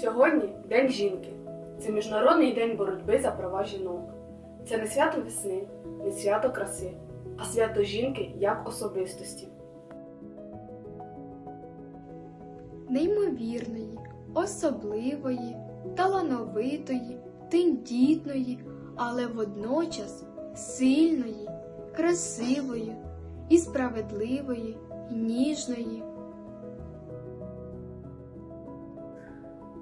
Сьогодні День жінки. Це міжнародний день боротьби за права жінок. Це не свято весни, не свято краси, а свято жінки як особистості. неймовірної, особливої, талановитої, тендітної, але водночас сильної, красивої і справедливої, ніжної.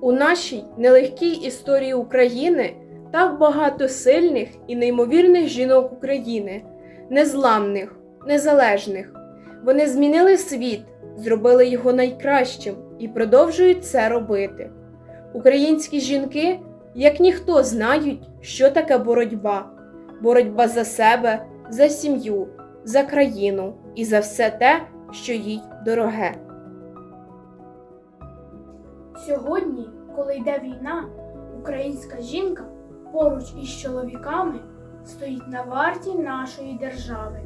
У нашій нелегкій історії України так багато сильних і неймовірних жінок України, незламних, незалежних. Вони змінили світ, зробили його найкращим і продовжують це робити. Українські жінки, як ніхто, знають, що таке боротьба, боротьба за себе, за сім'ю, за країну і за все те, що їй дороге. Сьогодні, коли йде війна, українська жінка поруч із чоловіками стоїть на варті нашої держави.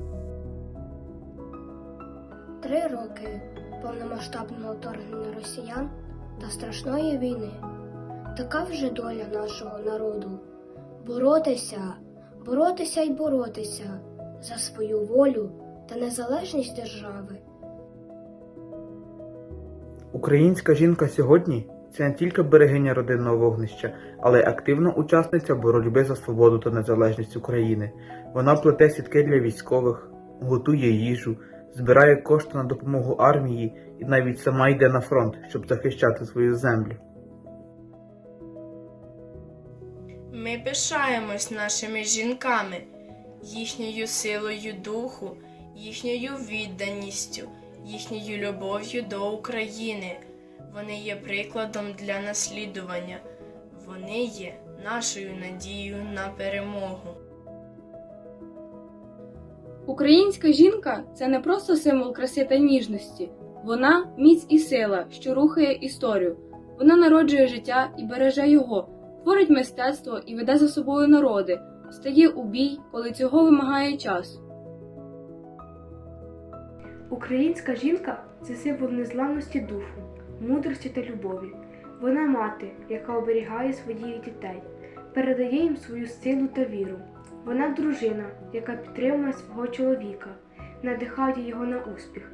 Три роки повномасштабного вторгнення росіян та страшної війни. Така вже доля нашого народу. Боротися, боротися й боротися за свою волю та незалежність держави. Українська жінка сьогодні це не тільки берегиня родинного вогнища, але й активна учасниця боротьби за свободу та незалежність України. Вона плете сітки для військових, готує їжу, збирає кошти на допомогу армії і навіть сама йде на фронт, щоб захищати свою землю. Ми пишаємось нашими жінками, їхньою силою духу, їхньою відданістю, їхньою любов'ю до України. Вони є прикладом для наслідування. Вони є нашою надією на перемогу. Українська жінка це не просто символ краси та ніжності. Вона міць і сила, що рухає історію. Вона народжує життя і береже його, творить мистецтво і веде за собою народи, стає у бій, коли цього вимагає час. Українська жінка це символ незламності духу, мудрості та любові. Вона мати, яка оберігає своїх дітей, передає їм свою силу та віру. Вона дружина, яка підтримує свого чоловіка, надихає його на успіх.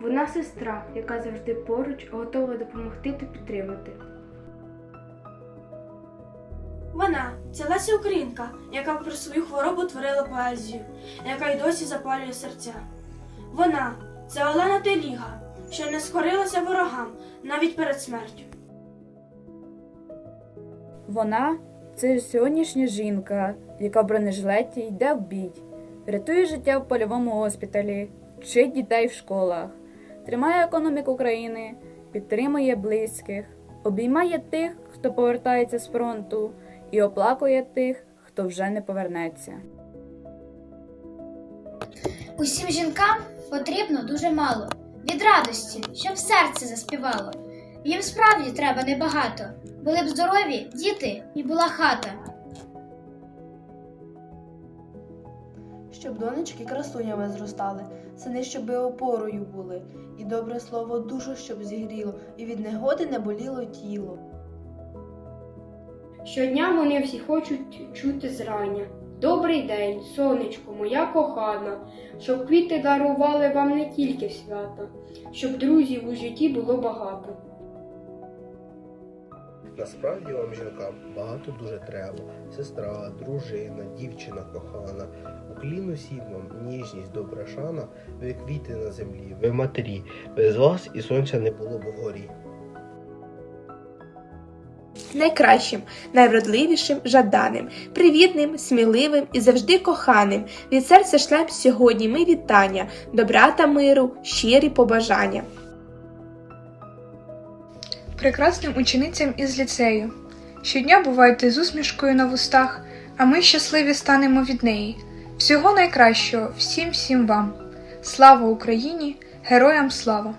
Вона сестра, яка завжди поруч, готова допомогти та підтримати. Вона це Леся Українка, яка про свою хворобу творила поезію, яка й досі запалює серця. Вона це Олена Теліга, що не скорилася ворогам навіть перед смертю. Вона це сьогоднішня жінка, яка в бронежилеті йде в бій, рятує життя в польовому госпіталі, вчить дітей в школах, тримає економіку країни, підтримує близьких, обіймає тих, хто повертається з фронту, і оплакує тих, хто вже не повернеться. Усім жінкам потрібно дуже мало від радості, щоб серце заспівало. Їм справді треба небагато. Були б здорові діти і була хата. Щоб донечки красунями зростали, сини, щоби опорою були, і добре слово душу, щоб зігріло, і від негоди не боліло тіло. Щодня вони всі хочуть чути зрання. Добрий день, сонечко, моя кохана, щоб квіти дарували вам не тільки свята, щоб друзів у житті було багато. Насправді вам жінкам багато дуже треба. Сестра, дружина, дівчина кохана. Уклін усім вам ніжність, добра шана, ви квіти на землі, ви матері. Без вас і сонця не було б вгорі. Найкращим, найвродливішим, жаданим, привітним, сміливим і завжди коханим. Від серця шлем сьогодні ми вітання, добра та миру, щирі побажання. прекрасним ученицям із ліцею. Щодня бувайте з усмішкою на вустах, а ми щасливі станемо від неї. Всього найкращого всім всім вам. Слава Україні! Героям слава!